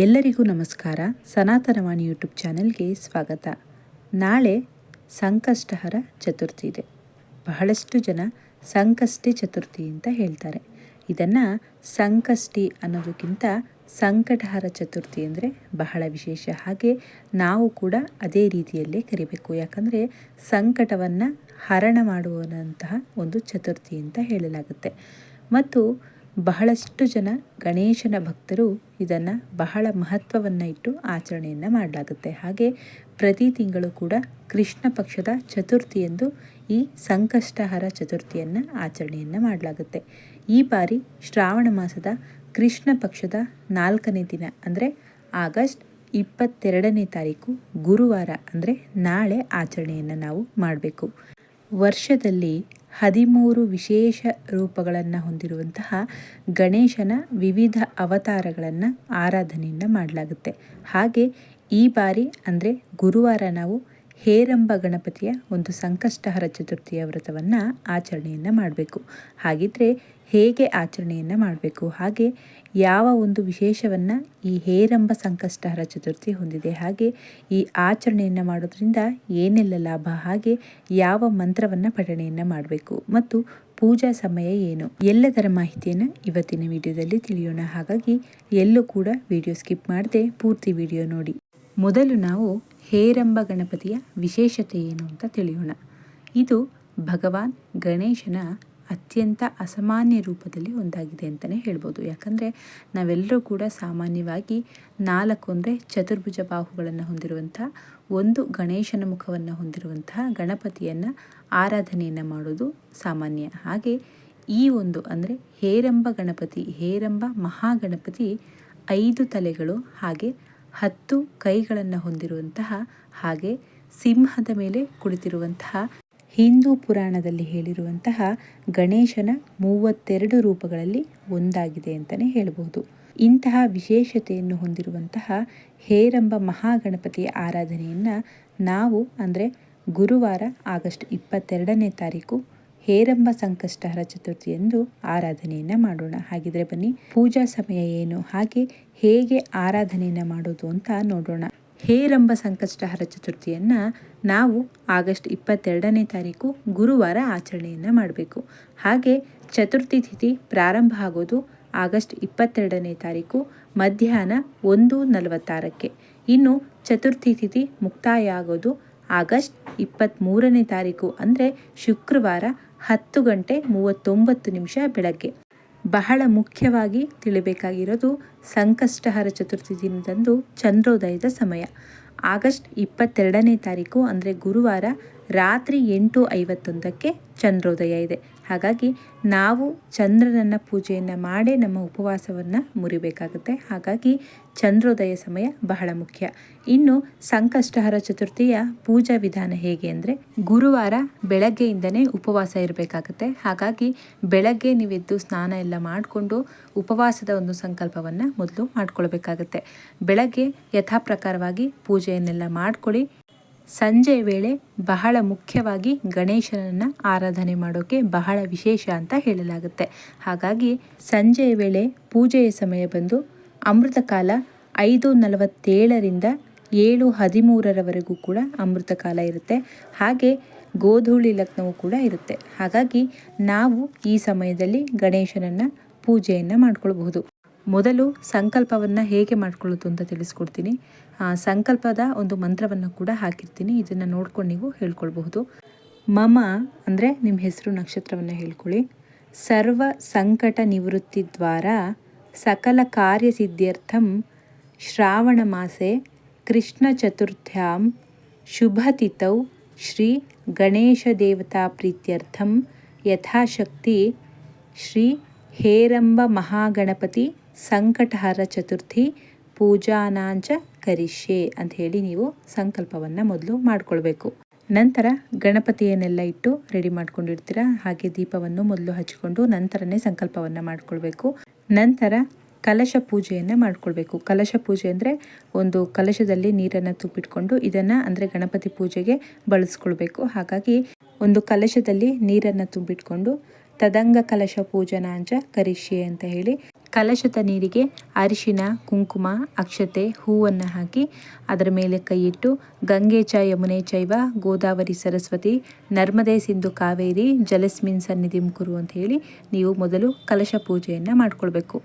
ಎಲ್ಲರಿಗೂ ನಮಸ್ಕಾರ. ಸನಾತನವಾಣಿ ಯೂಟ್ಯೂಬ್ ಚಾನೆಲ್ಗೆ ಸ್ವಾಗತ. ನಾಳೆ ಸಂಕಷ್ಟಹರ ಚತುರ್ಥಿ ಇದೆ. ಬಹಳಷ್ಟು ಜನ ಸಂಕಷ್ಟಿ ಚತುರ್ಥಿ ಅಂತ ಹೇಳ್ತಾರೆ. ಇದನ್ನು ಸಂಕಷ್ಟಿ ಅನ್ನೋದಕ್ಕಿಂತ ಸಂಕಟಹರ ಚತುರ್ಥಿ ಅಂದರೆ ಬಹಳ ವಿಶೇಷ. ಹಾಗೆ ನಾವು ಕೂಡ ಅದೇ ರೀತಿಯಲ್ಲೇ ಕರಿಬೇಕು. ಯಾಕಂದರೆ ಸಂಕಟವನ್ನು ಹರಣ ಮಾಡುವಂತಹ ಒಂದು ಚತುರ್ಥಿ ಅಂತ ಹೇಳಲಾಗುತ್ತೆ. ಮತ್ತು ಬಹಳಷ್ಟು ಜನ ಗಣೇಶನ ಭಕ್ತರು ಇದನ್ನು ಬಹಳ ಮಹತ್ವವನ್ನು ಇಟ್ಟು ಆಚರಣೆಯನ್ನು ಮಾಡಲಾಗುತ್ತೆ. ಹಾಗೆ ಪ್ರತಿ ತಿಂಗಳು ಕೂಡ ಕೃಷ್ಣ ಪಕ್ಷದ ಚತುರ್ಥಿಯಂದು ಈ ಸಂಕಷ್ಟಹರ ಚತುರ್ಥಿಯನ್ನು ಆಚರಣೆಯನ್ನು ಮಾಡಲಾಗುತ್ತೆ. ಈ ಬಾರಿ ಶ್ರಾವಣ ಮಾಸದ ಕೃಷ್ಣ ಪಕ್ಷದ ನಾಲ್ಕನೇ ದಿನ ಅಂದರೆ ಆಗಸ್ಟ್ ಇಪ್ಪತ್ತೆರಡನೇ ತಾರೀಕು ಗುರುವಾರ ಅಂದರೆ ನಾಳೆ ಆಚರಣೆಯನ್ನು ನಾವು ಮಾಡಬೇಕು. ವರ್ಷದಲ್ಲಿ ಹದಿಮೂರು ವಿಶೇಷ ರೂಪಗಳನ್ನು ಹೊಂದಿರುವಂತಹ ಗಣೇಶನ ವಿವಿಧ ಅವತಾರಗಳನ್ನು ಆರಾಧನೆಯನ್ನು ಮಾಡಲಾಗುತ್ತೆ. ಹಾಗೆ ಈ ಬಾರಿ ಅಂದರೆ ಗುರುವಾರ ನಾವು ಹೇರಂಬ ಗಣಪತಿಯ ಒಂದು ಸಂಕಷ್ಟಹರ ಚತುರ್ಥಿಯ ವ್ರತವನ್ನು ಆಚರಣೆಯನ್ನು ಮಾಡಬೇಕು. ಹಾಗಿದ್ರೆ ಹೇಗೆ ಆಚರಣೆಯನ್ನು ಮಾಡಬೇಕು? ಹಾಗೆ ಯಾವ ಒಂದು ವಿಶೇಷವನ್ನು ಈ ಹೇರಂಬ ಸಂಕಷ್ಟಹರ ಚತುರ್ಥಿ ಹೊಂದಿದೆ? ಹಾಗೆ ಈ ಆಚರಣೆಯನ್ನು ಮಾಡೋದ್ರಿಂದ ಏನೆಲ್ಲ ಲಾಭ? ಹಾಗೆ ಯಾವ ಮಂತ್ರವನ್ನು ಪಠಣೆಯನ್ನು ಮಾಡಬೇಕು? ಮತ್ತು ಪೂಜಾ ಸಮಯ ಏನು? ಎಲ್ಲದರ ಮಾಹಿತಿಯನ್ನು ಇವತ್ತಿನ ವಿಡಿಯೋದಲ್ಲಿ ತಿಳಿಯೋಣ. ಹಾಗಾಗಿ ಎಲ್ಲೂ ಕೂಡ ವಿಡಿಯೋ ಸ್ಕಿಪ್ ಮಾಡದೆ ಪೂರ್ತಿ ವಿಡಿಯೋ ನೋಡಿ. ಮೊದಲು ನಾವು ಹೇರಂಬ ಗಣಪತಿಯ ವಿಶೇಷತೆ ಏನು ಅಂತ ತಿಳಿಯೋಣ. ಇದು ಭಗವಾನ್ ಗಣೇಶನ ಅತ್ಯಂತ ಅಸಾಮಾನ್ಯ ರೂಪದಲ್ಲಿ ಒಂದಾಗಿದೆ ಅಂತಲೇ ಹೇಳ್ಬೋದು. ಯಾಕಂದರೆ ನಾವೆಲ್ಲರೂ ಕೂಡ ಸಾಮಾನ್ಯವಾಗಿ ನಾಲ್ಕು ಅಂದರೆ ಚತುರ್ಭುಜ ಬಾಹುಗಳನ್ನು ಹೊಂದಿರುವಂಥ, ಒಂದು ಗಣೇಶನ ಮುಖವನ್ನು ಹೊಂದಿರುವಂತಹ ಗಣಪತಿಯನ್ನು ಆರಾಧನೆಯನ್ನು ಮಾಡೋದು ಸಾಮಾನ್ಯ. ಹಾಗೆ ಈ ಒಂದು ಅಂದರೆ ಹೇರಂಬ ಗಣಪತಿ, ಹೇರಂಬ ಮಹಾಗಣಪತಿ ಐದು ತಲೆಗಳು ಹಾಗೆ ಹತ್ತು ಕೈಗಳನ್ನು ಹೊಂದಿರುವಂತಹ ಹಾಗೆ ಸಿಂಹದ ಮೇಲೆ ಕುಳಿತಿರುವಂತಹ ಹಿಂದೂ ಪುರಾಣದಲ್ಲಿ ಹೇಳಿರುವಂತಹ ಗಣೇಶನ ಮೂವತ್ತೆರಡು ರೂಪಗಳಲ್ಲಿ ಒಂದಾಗಿದೆ ಅಂತಲೇ ಹೇಳಬಹುದು ಇಂತಹ ವಿಶೇಷತೆಯನ್ನು ಹೊಂದಿರುವಂತಹ ಹೇರಂಬ ಮಹಾಗಣಪತಿಯ ಆರಾಧನೆಯನ್ನು ನಾವು ಅಂದರೆ ಗುರುವಾರ ಆಗಸ್ಟ್ ಇಪ್ಪತ್ತೆರಡನೇ ತಾರೀಕು ಹೇರಂಬ ಸಂಕಷ್ಟಹರ ಚತುರ್ಥಿಯಂದು ಆರಾಧನೆಯನ್ನು ಮಾಡೋಣ. ಹಾಗಿದ್ರೆ ಬನ್ನಿ, ಪೂಜಾ ಸಮಯ ಏನು, ಹಾಗೆ ಹೇಗೆ ಆರಾಧನೆಯನ್ನು ಮಾಡೋದು ಅಂತ ನೋಡೋಣ. ಹೇರಂಬ ಸಂಕಷ್ಟಹರ ಚತುರ್ಥಿಯನ್ನು ನಾವು ಆಗಸ್ಟ್ ಇಪ್ಪತ್ತೆರಡನೇ ತಾರೀಕು ಗುರುವಾರ ಆಚರಣೆಯನ್ನು ಮಾಡಬೇಕು. ಹಾಗೆ ಚತುರ್ಥಿ ತಿಥಿ ಪ್ರಾರಂಭ ಆಗೋದು ಆಗಸ್ಟ್ ಇಪ್ಪತ್ತೆರಡನೇ ತಾರೀಕು ಮಧ್ಯಾಹ್ನ ಒಂದು ನಲವತ್ತಾರಕ್ಕೆ. ಇನ್ನು ಚತುರ್ಥಿ ತಿಥಿ ಮುಕ್ತಾಯ ಆಗೋದು ಆಗಸ್ಟ್ ಇಪ್ಪತ್ತ್ಮೂರನೇ ತಾರೀಕು, ಅಂದರೆ ಶುಕ್ರವಾರ ಹತ್ತು ಗಂಟೆ ಮೂವತ್ತೊಂಬತ್ತು ನಿಮಿಷ ಬೆಳಗ್ಗೆ. ಬಹಳ ಮುಖ್ಯವಾಗಿ ತಿಳಿಬೇಕಾಗಿರೋದು ಸಂಕಷ್ಟಹರ ಚತುರ್ಥಿ ದಿನದಂದು ಚಂದ್ರೋದಯದ ಸಮಯ. ಆಗಸ್ಟ್ ಇಪ್ಪತ್ತೆರಡನೇ ತಾರೀಕು, ಅಂದರೆ ಗುರುವಾರ ರಾತ್ರಿ ಎಂಟು ಐವತ್ತೊಂದಕ್ಕೆ ಚಂದ್ರೋದಯ ಇದೆ. ಹಾಗಾಗಿ ನಾವು ಚಂದ್ರನನ್ನು ಪೂಜೆಯನ್ನು ಮಾಡೇ ನಮ್ಮ ಉಪವಾಸವನ್ನು ಮುರಿಬೇಕಾಗುತ್ತೆ. ಹಾಗಾಗಿ ಚಂದ್ರೋದಯ ಸಮಯ ಬಹಳ ಮುಖ್ಯ. ಇನ್ನು ಸಂಕಷ್ಟಹರ ಚತುರ್ಥಿಯ ಪೂಜಾ ವಿಧಾನ ಹೇಗೆ ಅಂದರೆ ಗುರುವಾರ ಬೆಳಗ್ಗೆಯಿಂದನೇ ಉಪವಾಸ ಇರಬೇಕಾಗುತ್ತೆ. ಹಾಗಾಗಿ ಬೆಳಗ್ಗೆ ನೀವೆದ್ದು ಸ್ನಾನ ಎಲ್ಲ ಮಾಡಿಕೊಂಡು ಉಪವಾಸದ ಒಂದು ಸಂಕಲ್ಪವನ್ನು ಮೊದಲು ಮಾಡ್ಕೊಳ್ಬೇಕಾಗುತ್ತೆ. ಬೆಳಗ್ಗೆ ಯಥಾಪ್ರಕಾರವಾಗಿ ಪೂಜೆಯನ್ನೆಲ್ಲ ಮಾಡ್ಕೊಳ್ಳಿ. ಸಂಜೆಯ ವೇಳೆ ಬಹಳ ಮುಖ್ಯವಾಗಿ ಗಣೇಶನನ್ನು ಆರಾಧನೆ ಮಾಡೋಕ್ಕೆ ಬಹಳ ವಿಶೇಷ ಅಂತ ಹೇಳಲಾಗುತ್ತೆ. ಹಾಗಾಗಿ ಸಂಜೆಯ ವೇಳೆ ಪೂಜೆಯ ಸಮಯ ಬಂದು ಅಮೃತ ಕಾಲ ಐದು ನಲವತ್ತೇಳರಿಂದ ಏಳು ಹದಿಮೂರರವರೆಗೂ ಕೂಡ ಅಮೃತ ಕಾಲ ಇರುತ್ತೆ. ಹಾಗೆ ಗೋಧೂಳಿ ಲಗ್ನವೂ ಕೂಡ ಇರುತ್ತೆ. ಹಾಗಾಗಿ ನಾವು ಈ ಸಮಯದಲ್ಲಿ ಗಣೇಶನನ್ನು ಪೂಜೆಯನ್ನು ಮಾಡ್ಕೊಳ್ಬಹುದು. ಮೊದಲು ಸಂಕಲ್ಪವನ್ನು ಹೇಗೆ ಮಾಡ್ಕೊಳ್ಳೋದು ಅಂತ ತಿಳಿಸ್ಕೊಡ್ತೀನಿ. ಸಂಕಲ್ಪದ ಒಂದು ಮಂತ್ರವನ್ನು ಕೂಡ ಹಾಕಿರ್ತೀನಿ. ಇದನ್ನು ನೋಡ್ಕೊಂಡು ನೀವು ಹೇಳ್ಕೊಳ್ಬಹುದು. ಮಮ ಅಂದರೆ ನಿಮ್ಮ ಹೆಸರು ನಕ್ಷತ್ರವನ್ನು ಹೇಳ್ಕೊಳ್ಳಿ. ಸರ್ವ ಸಂಕಟ ನಿವೃತ್ತಿ ದ್ವಾರ ಸಕಲ ಕಾರ್ಯಸಿದ್ಧ್ಯರ್ಥಂ ಶ್ರಾವಣ ಮಾಸೆ ಕೃಷ್ಣ ಚತುರ್ಥ್ಯಾಂ ಶುಭತಿಥೌ ಶ್ರೀ ಗಣೇಶ ದೇವತಾ ಪ್ರೀತ್ಯರ್ಥಂ ಯಥಾಶಕ್ತಿ ಶ್ರೀ ಹೇರಂಬ ಮಹಾಗಣಪತಿ ಸಂಕಟಹರ ಚತುರ್ಥಿ ಪೂಜಾನಾಂಚ ಕರಿಷೆ ಅಂತ ಹೇಳಿ ನೀವು ಸಂಕಲ್ಪವನ್ನು ಮೊದಲು ಮಾಡ್ಕೊಳ್ಬೇಕು. ನಂತರ ಗಣಪತಿಯನ್ನೆಲ್ಲ ಇಟ್ಟು ರೆಡಿ ಮಾಡ್ಕೊಂಡಿರ್ತೀರ? ಹಾಗೆ ದೀಪವನ್ನು ಮೊದಲು ಹಚ್ಕೊಂಡು ನಂತರನೇ ಸಂಕಲ್ಪವನ್ನು ಮಾಡಿಕೊಳ್ಬೇಕು. ನಂತರ ಕಲಶ ಪೂಜೆಯನ್ನು ಮಾಡ್ಕೊಳ್ಬೇಕು. ಕಲಶ ಪೂಜೆ ಅಂದರೆ ಒಂದು ಕಲಶದಲ್ಲಿ ನೀರನ್ನು ತುಂಬಿಟ್ಕೊಂಡು ಇದನ್ನು ಅಂದರೆ ಗಣಪತಿ ಪೂಜೆಗೆ ಬಳಸ್ಕೊಳ್ಬೇಕು. ಹಾಗಾಗಿ ಒಂದು ಕಲಶದಲ್ಲಿ ನೀರನ್ನು ತುಂಬಿಟ್ಕೊಂಡು ತದಂಗ ಕಲಶ ಪೂಜನಾಂಚ ಕರಿಷ್ಯೆ ಅಂತ ಹೇಳಿ ಕಲಶದ ನೀರಿಗೆ ಅರಿಶಿನ, ಕುಂಕುಮ, ಅಕ್ಷತೆ, ಹೂವನ್ನು ಹಾಕಿ ಅದರ ಮೇಲೆ ಕೈಯಿಟ್ಟು ಗಂಗೆ ಚ ಯಮುನೆ ಚೈವ ಗೋದಾವರಿ ಸರಸ್ವತಿ, ನರ್ಮದೆ ಸಿಂಧು ಕಾವೇರಿ, ಜಲಸ್ಮಿನ್ ಸನ್ನಿಧಿಂ ಕುರು ಅಂತ ಹೇಳಿ ನೀವು ಮೊದಲು ಕಲಶ ಪೂಜೆಯನ್ನು ಮಾಡಿಕೊಳ್ಬೇಕು.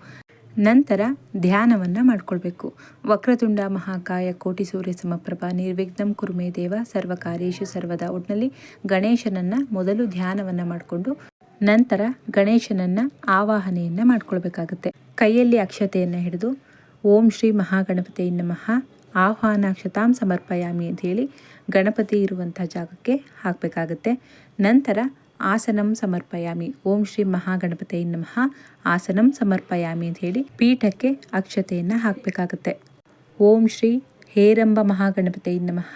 ನಂತರ ಧ್ಯಾನವನ್ನು ಮಾಡಿಕೊಳ್ಬೇಕು. ವಕ್ರತುಂಡ ಮಹಾಕಾಯ ಕೋಟಿ ಸೂರ್ಯ ಸಮಪ್ರಭಾ ನಿರ್ವಿಘ್ನಂ ಕುರುಮೇ ದೇವ ಸರ್ವಕಾರ್ಯೇಶು ಸರ್ವದ ಒಟ್ಟಿನಲ್ಲಿ ಗಣೇಶನನ್ನು ಮೊದಲು ಧ್ಯಾನವನ್ನು ಮಾಡಿಕೊಂಡು ನಂತರ ಗಣೇಶನನ್ನು ಆವಾಹನೆಯನ್ನು ಮಾಡ್ಕೊಳ್ಬೇಕಾಗುತ್ತೆ. ಕೈಯಲ್ಲಿ ಅಕ್ಷತೆಯನ್ನು ಹಿಡಿದು, ಓಂ ಶ್ರೀ ಮಹಾಗಣಪತಿ ನಮಃ, ಆಹ್ವಾನಾಕ್ಷತಾಂ ಸಮರ್ಪಯಾಮಿ ಅಂತ ಹೇಳಿ ಗಣಪತಿ ಇರುವಂಥ ಜಾಗಕ್ಕೆ ಹಾಕಬೇಕಾಗುತ್ತೆ. ನಂತರ ಆಸನಂ ಸಮರ್ಪಯಾಮಿ, ಓಂ ಶ್ರೀ ಮಹಾಗಣಪತಿ ನಮಃ, ಆಸನಂ ಸಮರ್ಪಯಾಮಿ ಅಂತ ಹೇಳಿ ಪೀಠಕ್ಕೆ ಅಕ್ಷತೆಯನ್ನು ಹಾಕಬೇಕಾಗುತ್ತೆ. ಓಂ ಶ್ರೀ ಹೇರಂಬ ಮಹಾಗಣಪತಿ ನಮಃ,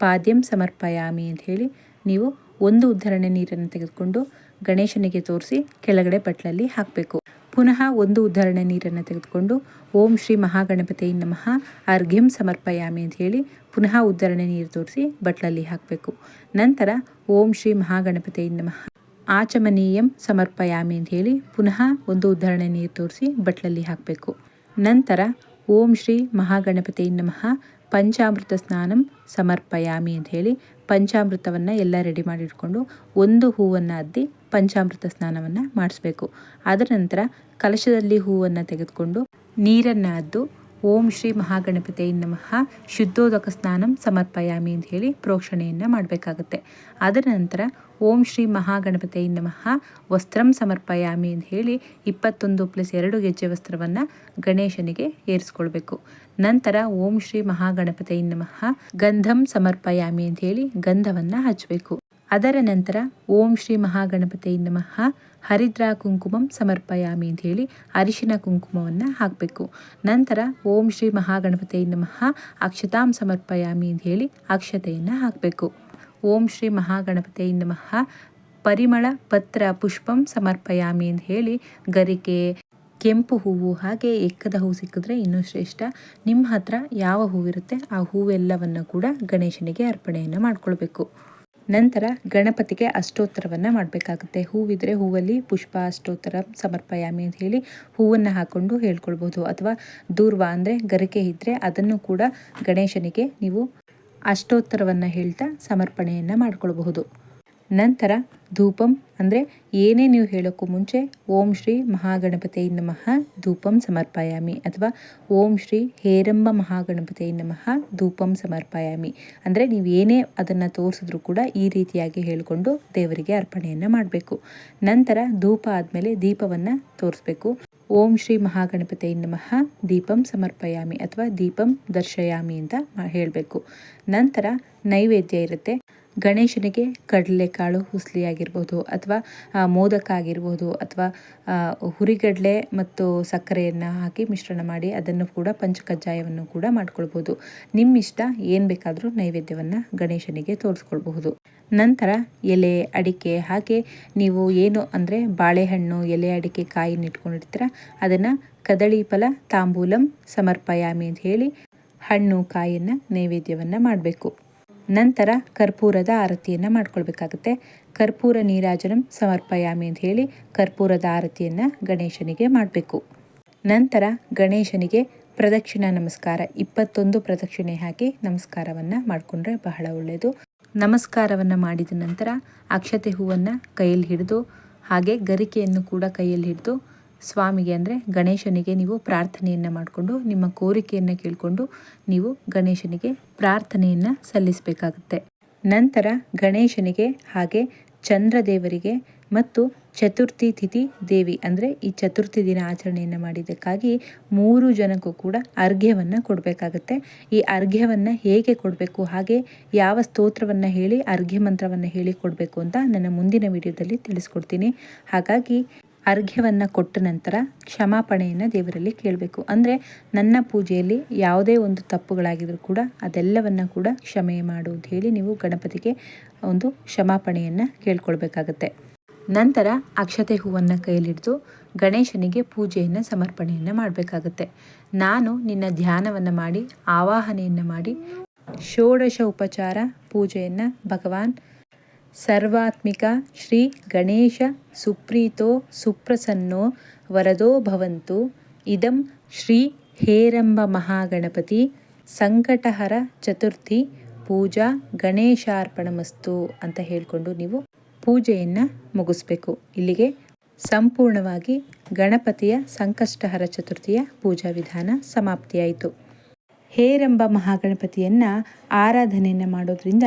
ಪಾದ್ಯಂ ಸಮರ್ಪಯಾಮಿ ಅಂತ ಹೇಳಿ ನೀವು ಒಂದು ಉದ್ಧರಣೆ ನೀರನ್ನು ತೆಗೆದುಕೊಂಡು ಗಣೇಶನಿಗೆ ತೋರಿಸಿ ಕೆಳಗಡೆ ಬಟ್ಲಲ್ಲಿ ಹಾಕಬೇಕು. ಪುನಃ ಒಂದು ಉದಾಹರಣೆ ನೀರನ್ನು ತೆಗೆದುಕೊಂಡು, ಓಂ ಶ್ರೀ ಮಹಾಗಣಪತಿ ನಮಃ ಅರ್ಘ್ಯಂ ಸಮರ್ಪಯಾಮಿ ಅಂತ ಹೇಳಿ ಪುನಃ ಉದ್ಧರಣೆ ನೀರು ತೋರಿಸಿ ಬಟ್ಲಲ್ಲಿ ಹಾಕಬೇಕು. ನಂತರ, ಓಂ ಶ್ರೀ ಮಹಾಗಣಪತಿ ನಮಃ, ಆಚಮನೀಯಂ ಸಮರ್ಪಯಾಮಿ ಅಂತ ಹೇಳಿ ಪುನಃ ಒಂದು ಉದ್ಧರಣೆ ನೀರು ತೋರಿಸಿ ಬಟ್ಲಲ್ಲಿ ಹಾಕಬೇಕು. ನಂತರ ಓಂ ಶ್ರೀ ಮಹಾಗಣಪತಿ ನಮಃ. ಪಂಚಾಮೃತ ಸ್ನಾನಂ ಸಮರ್ಪಯಾಮಿ ಅಂತ ಹೇಳಿ ಪಂಚಾಮೃತವನ್ನು ಎಲ್ಲ ರೆಡಿ ಮಾಡಿಟ್ಕೊಂಡು ಒಂದು ಹೂವನ್ನು ಅದ್ದಿ ಪಂಚಾಮೃತ ಸ್ನಾನವನ್ನು ಮಾಡಿಸ್ಬೇಕು. ಅದರ ನಂತರ ಕಲಶದಲ್ಲಿ ಹೂವನ್ನು ತೆಗೆದುಕೊಂಡು ನೀರನ್ನು ಅದ್ದು ಓಂ ಶ್ರೀ ಮಹಾಗಣಪತಿ ನಮಃ. ಶುದ್ಧೋದಕ ಸ್ನಾನಂ ಸಮರ್ಪಯಾಮಿ ಅಂತ ಹೇಳಿ ಪ್ರೋಕ್ಷಣೆಯನ್ನು ಮಾಡಬೇಕಾಗುತ್ತೆ. ಅದರ ನಂತರ ಓಂ ಶ್ರೀ ಮಹಾಗಣಪತಿ ನಮಃ. ವಸ್ತ್ರಂ ಸಮರ್ಪಯಾಮಿ ಅಂತ ಹೇಳಿ ಇಪ್ಪತ್ತೊಂದು ಪ್ಲಸ್ ಎರಡು ಗೆಜ್ಜೆ ವಸ್ತ್ರವನ್ನು ಗಣೇಶನಿಗೆ ಏರಿಸ್ಕೊಳ್ಬೇಕು. ನಂತರ ಓಂ ಶ್ರೀ ಮಹಾಗಣಪತಿ ನಮಃ. ಗಂಧಂ ಸಮರ್ಪಯಾಮಿ ಅಂತ ಹೇಳಿ ಗಂಧವನ್ನು ಹಚ್ಚಬೇಕು ಅದರ ನಂತರ ಓಂ ಶ್ರೀ ಮಹಾಗಣಪತಿ ನಮಃ. ಹರಿದ್ರಾ ಕುಂಕುಮಂ ಸಮರ್ಪಯಾಮಿ ಅಂತ ಹೇಳಿ ಅರಿಶಿನ ಕುಂಕುಮವನ್ನು ಹಾಕಬೇಕು. ನಂತರ ಓಂ ಶ್ರೀ ಮಹಾಗಣಪತಿ ನಮಃ. ಅಕ್ಷತಾಂ ಸಮರ್ಪಯಾಮಿ ಅಂತ ಹೇಳಿ ಅಕ್ಷತೆಯನ್ನು ಹಾಕಬೇಕು. ಓಂ ಶ್ರೀ ಮಹಾಗಣಪತಿ ನಮಃ. ಪರಿಮಳ ಪತ್ರ ಪುಷ್ಪಂ ಸಮರ್ಪಯಾಮಿ ಅಂತ ಹೇಳಿ ಗರಿಕೆ, ಕೆಂಪು ಹೂವು ಹಾಗೆ ಎಕ್ಕದ ಹೂವು ಸಿಕ್ಕಿದ್ರೆ ಇನ್ನೂ ಶ್ರೇಷ್ಠ. ನಿಮ್ಮ ಹತ್ರ ಯಾವ ಹೂವಿರುತ್ತೆ ಆ ಹೂವೆಲ್ಲವನ್ನು ಕೂಡ ಗಣೇಶನಿಗೆ ಅರ್ಪಣೆಯನ್ನು ಮಾಡ್ಕೊಳ್ಬೇಕು. ನಂತರ ಗಣಪತಿಗೆ ಅಷ್ಟೋತ್ತರವನ್ನು ಮಾಡಬೇಕಾಗುತ್ತೆ. ಹೂವಿದ್ರೆ ಹೂವಲ್ಲಿ ಪುಷ್ಪ, ಅಷ್ಟೋತ್ತರ, ಸಮರ್ಪಯಾಮಿ ಅಂತ ಹೇಳಿ ಹೂವನ್ನು ಹಾಕ್ಕೊಂಡು ಹೇಳ್ಕೊಳ್ಬೋದು ಅಥವಾ ದೂರ್ವ ಅಂದರೆ ಗರಿಕೆ ಇದ್ದರೆ ಅದನ್ನು ಕೂಡ ಗಣೇಶನಿಗೆ ನೀವು ಅಷ್ಟೋತ್ತರವನ್ನು ಹೇಳ್ತಾ ಸಮರ್ಪಣೆಯನ್ನು ಮಾಡ್ಕೊಳ್ಬಹುದು. ನಂತರ ಧೂಪಂ, ಅಂದರೆ ಏನೇ ನೀವು ಹೇಳೋಕ್ಕೂ ಮುಂಚೆ, ಓಂ ಶ್ರೀ ಮಹಾಗಣಪತಿ ನಮಃ, ಧೂಪಂ ಸಮರ್ಪಯಾಮಿ. ಅಥವಾ ಓಂ ಶ್ರೀ ಹೇರಂಬ ಮಹಾಗಣಪತಿ ನಮಃ, ಧೂಪಂ ಸಮರ್ಪಯಾಮಿ. ಅಂದರೆ ನೀವು ಏನೇ ಅದನ್ನು ತೋರಿಸಿದ್ರೂ ಕೂಡ ಈ ರೀತಿಯಾಗಿ ಹೇಳಿಕೊಂಡು ದೇವರಿಗೆ ಅರ್ಪಣೆಯನ್ನು ಮಾಡಬೇಕು. ನಂತರ ಧೂಪ ಆದಮೇಲೆ ದೀಪವನ್ನು ತೋರಿಸ್ಬೇಕು. ಓಂ ಶ್ರೀ ಮಹಾಗಣಪತಿ ನಮಃ, ದೀಪಂ ಸಮರ್ಪಯಾಮಿ ಅಥವಾ ದೀಪಂ ದರ್ಶಯಾಮಿ ಅಂತ ಹೇಳಬೇಕು. ನಂತರ ನೈವೇದ್ಯ ಇರುತ್ತೆ. ಗಣೇಶನಿಗೆ ಕಡಲೆಕಾಳು ಹುಸ್ಲಿ ಆಗಿರ್ಬೋದು ಅಥವಾ ಮೋದಕ ಆಗಿರ್ಬೋದು ಅಥವಾ ಹುರಿಗಡಲೆ ಮತ್ತು ಸಕ್ಕರೆಯನ್ನು ಹಾಕಿ ಮಿಶ್ರಣ ಮಾಡಿ ಅದನ್ನು ಕೂಡ ಪಂಚಕಜ್ಜಾಯವನ್ನು ಕೂಡ ಮಾಡ್ಕೊಳ್ಬೋದು. ನಿಮ್ಮ ಇಷ್ಟ ಏನು ಬೇಕಾದರೂ ನೈವೇದ್ಯವನ್ನು ಗಣೇಶನಿಗೆ ತೋರಿಸ್ಕೊಳ್ಬಹುದು. ನಂತರ ಎಲೆ, ಅಡಿಕೆ ಹಾಗೆ ನೀವು ಏನು ಅಂದರೆ ಬಾಳೆಹಣ್ಣು, ಎಲೆ, ಅಡಿಕೆ ಕಾಯಿನ ಇಟ್ಕೊಂಡಿರ್ತೀರ, ಅದನ್ನು ಕದಳಿ ಫಲ, ತಾಂಬೂಲಂ, ಸಮರ್ಪಯಾಮಿ ಅಂತ ಹೇಳಿ ಹಣ್ಣು, ಕಾಯಿಯನ್ನು ನೈವೇದ್ಯವನ್ನು ಮಾಡಬೇಕು. ನಂತರ ಕರ್ಪೂರದ ಆರತಿಯನ್ನು ಮಾಡ್ಕೊಳ್ಬೇಕಾಗುತ್ತೆ. ಕರ್ಪೂರ ನೀರಾಜನಂ ಸಮರ್ಪಯಾಮಿ ಅಂತ ಹೇಳಿ ಕರ್ಪೂರದ ಆರತಿಯನ್ನು ಗಣೇಶನಿಗೆ ಮಾಡಬೇಕು. ನಂತರ ಗಣೇಶನಿಗೆ ಪ್ರದಕ್ಷಿಣ ನಮಸ್ಕಾರ, ಇಪ್ಪತ್ತೊಂದು ಪ್ರದಕ್ಷಿಣೆ ಹಾಕಿ ನಮಸ್ಕಾರವನ್ನು ಮಾಡಿಕೊಂಡ್ರೆ ಬಹಳ ಒಳ್ಳೆಯದು ನಮಸ್ಕಾರವನ್ನು ಮಾಡಿದ ನಂತರ ಅಕ್ಷತೆ ಹೂವನ್ನು ಕೈಯಲ್ಲಿ ಹಿಡಿದು, ಹಾಗೆ ಗರಿಕೆಯನ್ನು ಕೂಡ ಕೈಯಲ್ಲಿ ಹಿಡಿದು ಸ್ವಾಮಿಗೆ ಅಂದರೆ ಗಣೇಶನಿಗೆ ನೀವು ಪ್ರಾರ್ಥನೆಯನ್ನು ಮಾಡಿಕೊಂಡು ನಿಮ್ಮ ಕೋರಿಕೆಯನ್ನು ಕೇಳಿಕೊಂಡು ನೀವು ಗಣೇಶನಿಗೆ ಪ್ರಾರ್ಥನೆಯನ್ನು ಸಲ್ಲಿಸಬೇಕಾಗುತ್ತೆ. ನಂತರ ಗಣೇಶನಿಗೆ ಹಾಗೆ ಚಂದ್ರದೇವರಿಗೆ ಮತ್ತು ಚತುರ್ಥಿ ತಿಥಿ ದೇವಿ ಅಂದರೆ ಈ ಚತುರ್ಥಿ ದಿನ ಆಚರಣೆಯನ್ನು ಮಾಡಿದ್ದಕ್ಕಾಗಿ ಮೂರು ಜನಕ್ಕೂ ಕೂಡ ಅರ್ಘ್ಯವನ್ನು ಕೊಡಬೇಕಾಗತ್ತೆ. ಈ ಅರ್ಘ್ಯವನ್ನು ಹೇಗೆ ಕೊಡಬೇಕು, ಹಾಗೆ ಯಾವ ಸ್ತೋತ್ರವನ್ನು ಹೇಳಿ, ಅರ್ಘ್ಯ ಮಂತ್ರವನ್ನು ಹೇಳಿ ಕೊಡಬೇಕು ಅಂತ ನನ್ನ ಮುಂದಿನ ವಿಡಿಯೋದಲ್ಲಿ ತಿಳಿಸ್ಕೊಡ್ತೀನಿ. ಹಾಗಾಗಿ ಅರ್ಘ್ಯವನ್ನು ಕೊಟ್ಟ ನಂತರ ಕ್ಷಮಾಪಣೆಯನ್ನು ದೇವರಲ್ಲಿ ಕೇಳಬೇಕು. ಅಂದರೆ ನನ್ನ ಪೂಜೆಯಲ್ಲಿ ಯಾವುದೇ ಒಂದು ತಪ್ಪುಗಳಾಗಿದ್ರೂ ಕೂಡ ಅದೆಲ್ಲವನ್ನು ಕೂಡ ಕ್ಷಮೆ ಮಾಡು ಅಂತ ಹೇಳಿ ನೀವು ಗಣಪತಿಗೆ ಒಂದು ಕ್ಷಮಾಪಣೆಯನ್ನು ಕೇಳ್ಕೊಳ್ಬೇಕಾಗತ್ತೆ. ನಂತರ ಅಕ್ಷತೆ ಹೂವನ್ನು ಕೈಯಲ್ಲಿಡ್ದು ಗಣೇಶನಿಗೆ ಪೂಜೆಯನ್ನು ಸಮರ್ಪಣೆಯನ್ನು ಮಾಡಬೇಕಾಗತ್ತೆ. ನಾನು ನಿನ್ನ ಧ್ಯಾನವನ್ನು ಮಾಡಿ, ಆವಾಹನೆಯನ್ನು ಮಾಡಿ, ಷೋಡಶ ಉಪಚಾರ ಪೂಜೆಯನ್ನು ಭಗವಾನ್ ಸರ್ವಾತ್ಮಿಕ ಶ್ರೀ ಗಣೇಶ ಸುಪ್ರೀತೋ ಸುಪ್ರಸನ್ನೋ ವರದೋ ಭವಂತು. ಇದಂ ಶ್ರೀ ಹೇರಂಬ ಮಹಾಗಣಪತಿ ಸಂಕಟಹರ ಚತುರ್ಥಿ ಪೂಜಾ ಗಣೇಶಾರ್ಪಣಮಸ್ತು ಅಂತ ಹೇಳಿಕೊಂಡು ನೀವು ಪೂಜೆಯನ್ನು ಮುಗಿಸ್ಬೇಕು. ಇಲ್ಲಿಗೆ ಸಂಪೂರ್ಣವಾಗಿ ಗಣಪತಿಯ ಸಂಕಷ್ಟಹರ ಚತುರ್ಥಿಯ ಪೂಜಾ ವಿಧಾನ ಸಮಾಪ್ತಿಯಾಯಿತು. ಹೇರೆಂಬ ಮಹಾಗಣಪತಿಯನ್ನು ಆರಾಧನೆಯನ್ನು ಮಾಡೋದ್ರಿಂದ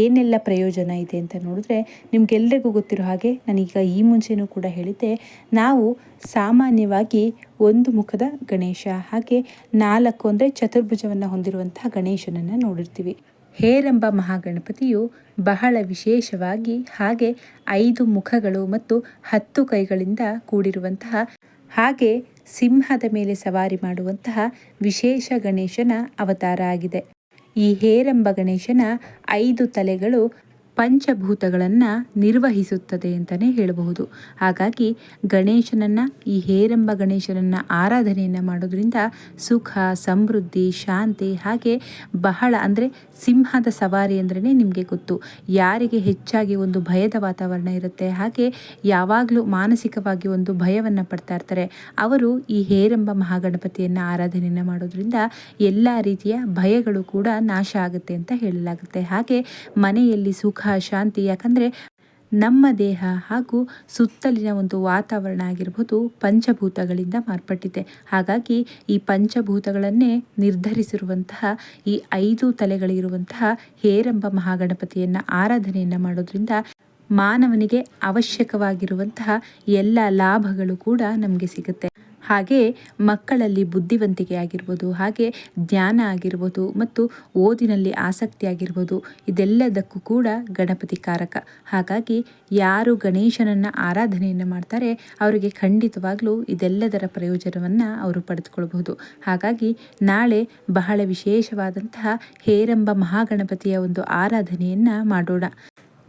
ಏನೆಲ್ಲ ಪ್ರಯೋಜನ ಇದೆ ಅಂತ ನೋಡಿದ್ರೆ ನಿಮಗೆಲ್ಲರಿಗೂ ಗೊತ್ತಿರೋ ಹಾಗೆ ನಾನೀಗ ಈ ಮುಂಚೆನೂ ಕೂಡ ಹೇಳಿದ್ದೆ. ನಾವು ಸಾಮಾನ್ಯವಾಗಿ ಒಂದು ಮುಖದ ಗಣೇಶ ಹಾಗೆ ನಾಲ್ಕು ಅಂದರೆ ಚತುರ್ಭುಜವನ್ನು ಹೊಂದಿರುವಂತಹ ಗಣೇಶನನ್ನು ನೋಡಿರ್ತೀವಿ. ಹೇರೆಂಬ ಮಹಾಗಣಪತಿಯು ಬಹಳ ವಿಶೇಷವಾಗಿ ಹಾಗೆ ಐದು ಮುಖಗಳು ಮತ್ತು ಹತ್ತು ಕೈಗಳಿಂದ ಕೂಡಿರುವಂತಹ ಹಾಗೆ ಸಿಂಹದ ಮೇಲೆ ಸವಾರಿ ಮಾಡುವಂತಹ ವಿಶೇಷ ಗಣೇಶನ ಅವತಾರ ಆಗಿದೆ. ಈ ಹೇರಂಬ ಗಣೇಶನ ಐದು ತಲೆಗಳು ಪಂಚಭೂತಗಳನ್ನು ನಿರ್ವಹಿಸುತ್ತದೆ ಅಂತಲೇ ಹೇಳಬಹುದು. ಹಾಗಾಗಿ ಗಣೇಶನನ್ನು, ಈ ಹೇರೆಂಬ ಗಣೇಶನನ್ನು ಆರಾಧನೆಯನ್ನು ಮಾಡೋದ್ರಿಂದ ಸುಖ, ಸಮೃದ್ಧಿ, ಶಾಂತಿ ಹಾಗೆ ಬಹಳ ಅಂದರೆ ಸಿಂಹದ ಸವಾರಿ ಅಂದ್ರೇ ನಿಮಗೆ ಗೊತ್ತು. ಯಾರಿಗೆ ಹೆಚ್ಚಾಗಿ ಒಂದು ಭಯದ ವಾತಾವರಣ ಇರುತ್ತೆ, ಹಾಗೆ ಯಾವಾಗಲೂ ಮಾನಸಿಕವಾಗಿ ಒಂದು ಭಯವನ್ನು ಪಡ್ತಾ ಇರ್ತಾರೆ, ಅವರು ಈ ಹೇರೆಂಬ ಮಹಾಗಣಪತಿಯನ್ನು ಆರಾಧನೆಯನ್ನು ಮಾಡೋದ್ರಿಂದ ಎಲ್ಲ ರೀತಿಯ ಭಯಗಳು ಕೂಡ ನಾಶ ಆಗುತ್ತೆ ಅಂತ ಹೇಳಲಾಗುತ್ತೆ. ಹಾಗೆ ಮನೆಯಲ್ಲಿ ಸುಖ ಶಾಂತಿ. ಯಾಕಂದರೆ ನಮ್ಮ ದೇಹ ಹಾಗೂ ಸುತ್ತಲಿನ ಒಂದು ವಾತಾವರಣ ಆಗಿರ್ಬೋದು ಪಂಚಭೂತಗಳಿಂದ ಮಾರ್ಪಟ್ಟಿದೆ. ಹಾಗಾಗಿ ಈ ಪಂಚಭೂತಗಳನ್ನೇ ನಿರ್ಧರಿಸಿರುವಂತಹ ಈ ಐದು ತಲೆಗಳಿರುವಂತಹ ಹೇರಂಬ ಮಹಾಗಣಪತಿಯನ್ನು ಆರಾಧನೆಯನ್ನು ಮಾಡೋದ್ರಿಂದ ಮಾನವನಿಗೆ ಅವಶ್ಯಕವಾಗಿರುವಂತಹ ಎಲ್ಲ ಲಾಭಗಳು ಕೂಡ ನಮಗೆ ಸಿಗುತ್ತೆ. ಹಾಗೆ ಮಕ್ಕಳಲ್ಲಿ ಬುದ್ಧಿವಂತಿಕೆ ಆಗಿರ್ಬೋದು ಹಾಗೆ ಧ್ಯಾನ ಆಗಿರ್ಬೋದು ಮತ್ತು ಓದಿನಲ್ಲಿ ಆಸಕ್ತಿ ಆಗಿರ್ಬೋದು ಇದೆಲ್ಲದಕ್ಕೂ ಕೂಡ ಗಣಪತಿ ಕಾರಕ. ಹಾಗಾಗಿ ಯಾರು ಗಣೇಶನನ್ನು ಆರಾಧನೆಯನ್ನು ಮಾಡ್ತಾರೆ, ಅವರಿಗೆ ಖಂಡಿತವಾಗಲೂ ಇದೆಲ್ಲದರ ಪ್ರಯೋಜನವನ್ನು ಅವರು ಪಡೆದುಕೊಳ್ಬಹುದು. ಹಾಗಾಗಿ ನಾಳೆ ಬಹಳ ವಿಶೇಷವಾದಂತಹ ಹೇರಂಬ ಮಹಾಗಣಪತಿಯ ಒಂದು ಆರಾಧನೆಯನ್ನು ಮಾಡೋಣ.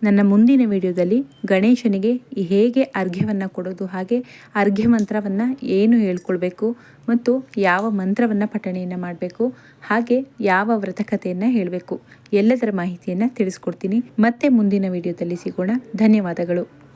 ನನ್ನ ಮುಂದಿನ ವಿಡಿಯೋದಲ್ಲಿ ಗಣೇಶನಿಗೆ ಹೇಗೆ ಅರ್ಘ್ಯವನ್ನು ಕೊಡೋದು, ಹಾಗೆ ಅರ್ಘ್ಯ ಮಂತ್ರವನ್ನು ಏನು ಹೇಳ್ಕೊಳ್ಬೇಕು ಮತ್ತು ಯಾವ ಮಂತ್ರವನ್ನು ಪಠಣೆಯನ್ನು ಮಾಡಬೇಕು, ಹಾಗೆ ಯಾವ ವ್ರತಕಥೆಯನ್ನು ಹೇಳಬೇಕು. ಎಲ್ಲದರ ಮಾಹಿತಿಯನ್ನು ತಿಳಿಸ್ಕೊಡ್ತೀನಿ. ಮತ್ತೆ ಮುಂದಿನ ವಿಡಿಯೋದಲ್ಲಿ ಸಿಗೋಣ. ಧನ್ಯವಾದಗಳು.